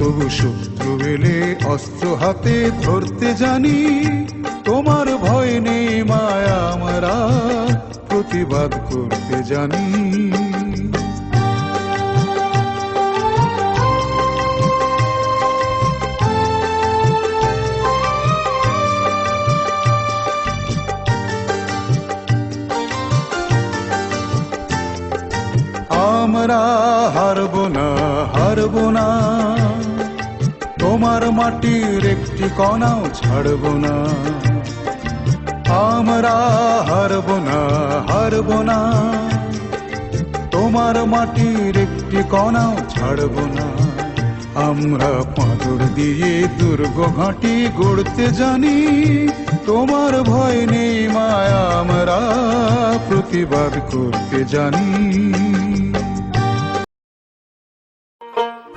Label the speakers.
Speaker 1: তবু শত্রু এলে অস্ত্র হাতে ধরতে জানি। তোমার ভয় নেই মায়া আমরা, প্রতিবাদ করতে জানি। আমরা হারব না হারব না। তোমার মাটির একটি কণাও ছাড়ব না। আমরা হারব না হারব না। তোমার মাটির একটি কণাও ছাড়ব না। আমরা পাঁদর দিয়ে দুর্গ ঘাঁটি গড়তে জানি। তোমার ভয় নেই মায়া, আমরা প্রতিবাদ করতে জানি।